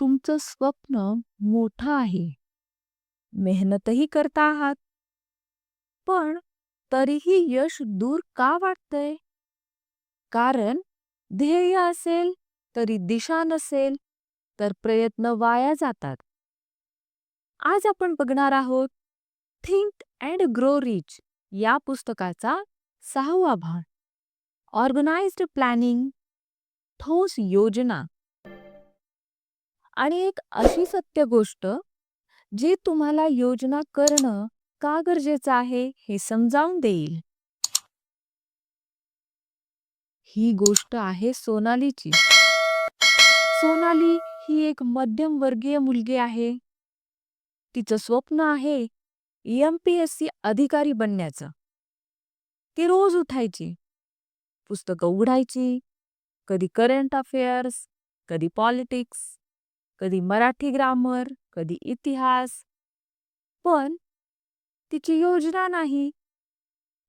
तुमचं स्वप्न मोठं आहे. मेहनतही करता आहात. पण तरीही यश दूर का वाटतंय? कारण ध्येय असेल तरी दिशा नसेल तर प्रयत्न वाया जातात. आज आपण बघणार आहोत थिंक अँड ग्रो रिच या पुस्तकाचा सहावा भाग. ऑर्गनाइज्ड प्लॅनिंग ठोस योजना आणि एक अशी सत्य गोष्ट जी तुम्हाला योजना करणं का गरजेचं आहे हे समजावून देईल. ही गोष्ट आहे सोनालीची. सोनाली ही एक मध्यमवर्गीय मुलगी आहे. तिचं स्वप्न आहे एम पी एस सी अधिकारी बनण्याचं. ती रोज उठायची. पुस्तकं उघडायची. कधी करंट अफेअर्स कधी पॉलिटिक्स कधी मराठी ग्रामर कधी इतिहास. पण तिची योजना नाही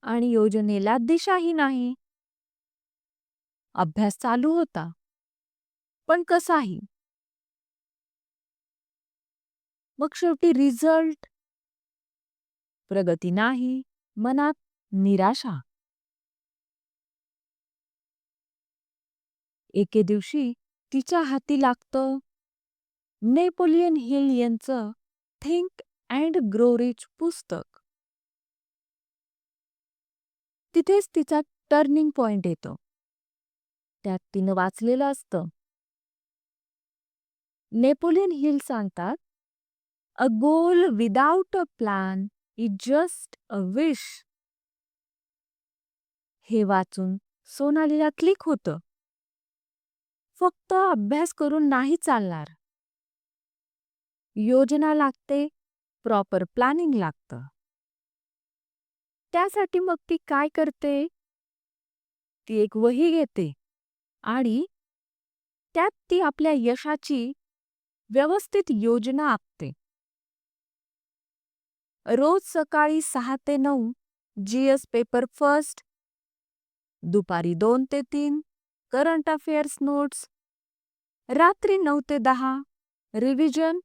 आणि योजनेला दिशाही नाही. अभ्यास चालू होता पण कसाही. मग शेवटी रिझल्ट? प्रगती नाही मनात निराशा. एके दिवशी तिच्या हाती लागतं नेपोलियन हिल यांचं थिंक अँड ग्रो रिच पुस्तक. तिथेच तिचा टर्निंग पॉइंट येतो. त्यात तिनं वाचलेलं असतं. नेपोलियन हिल सांगतात a goal without a plan is just a wish. हे वाचून सोनालीला क्लिक होतं. फक्त अभ्यास करून नाही चालणार. योजना लागते प्रॉपर प्लॅनिंग लागतं. त्यासाठी मग ती काय करते? ती एक वही घेते आणि त्यात ती आपल्या यशाची व्यवस्थित योजना आखते. रोज सकाळी सहा ते नऊ जी एस पेपर फर्स्ट दुपारी दोन ते तीन करंट अफेअर्स नोट्स रात्री नऊ ते दहा रिव्हिजन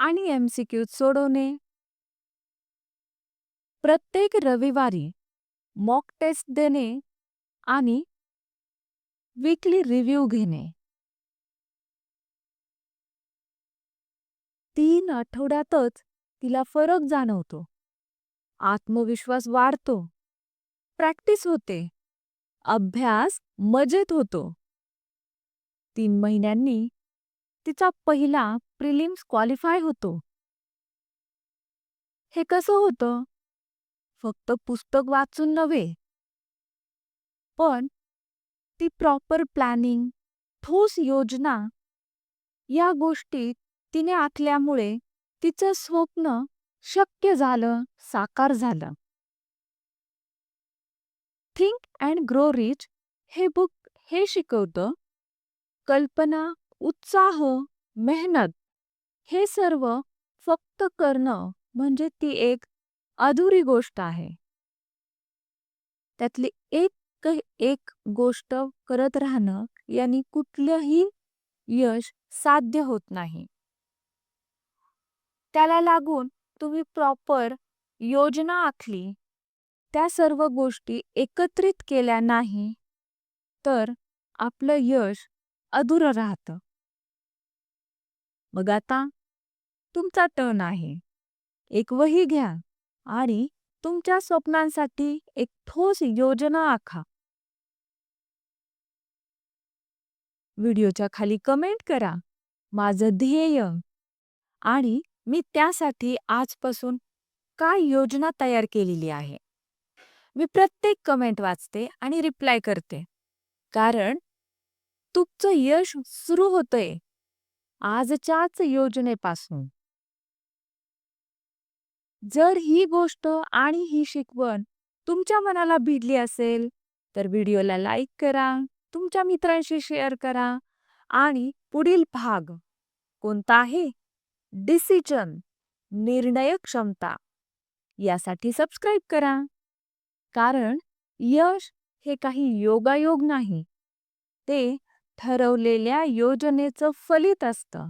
आणि एमसीक्यू सोडवणे. प्रत्येक रविवारी मॉक टेस्ट देणे आणि वीकली रिव्ह्यू घेणे. तीन आठवड्यातच तिला फरक जाणवतो. आत्मविश्वास वाढतो. प्रॅक्टिस होते. अभ्यास मजेत होतो. तीन महिन्यांनी तिचा पहिला प्रिलिम्स क्वालिफाय होतो. हे कसं होतं? फक्त पुस्तक वाचून नव्हे. पण ती प्रॉपर प्लॅनिंग ठोस योजना या गोष्टी तिने आखल्यामुळे तिचं स्वप्न शक्य झालं साकार झालं. थिंक अँड ग्रो रिच हे बुक हे शिकवतं. कल्पना उत्साह मेहनत हे सर्व फक्त करणं म्हणजे ती एक अधुरी गोष्ट आहे. त्यातली एक एक गोष्ट करत राहणं यांनी कुठलंही यश साध्य होत नाही. त्याला लागून तुम्ही प्रॉपर योजना आखली त्या सर्व गोष्टी एकत्रित केल्या नाही तर आपलं यश अधुरं राहतं. मग आता तुमचा टर्न आहे. एक वही घ्या आणि तुमच्या स्वप्नांसाठी एक ठोस योजना आखा. व्हिडिओच्या खाली कमेंट करा. माझं ध्येय. आणि मी त्यासाठी आजपासून काय योजना तयार केलेली आहे? मी प्रत्येक कमेंट वाचते आणि रिप्लाय करते. कारण तुमचं यश सुरू होतंय. आजच्याच योजनेपासून. जर ही गोष्ट आणि ही शिकवण तुमच्या मनाला भिडली असेल तर व्हिडिओला लाईक करा तुमच्या मित्रांशी शेअर करा आणि पुढील भाग कोणता आहे डिसिजन निर्णय क्षमता यासाठी सबस्क्राईब करा. कारण यश हे काही योगायोग नाही. ते ठरवलेल्या योजनेचं फलित असतं.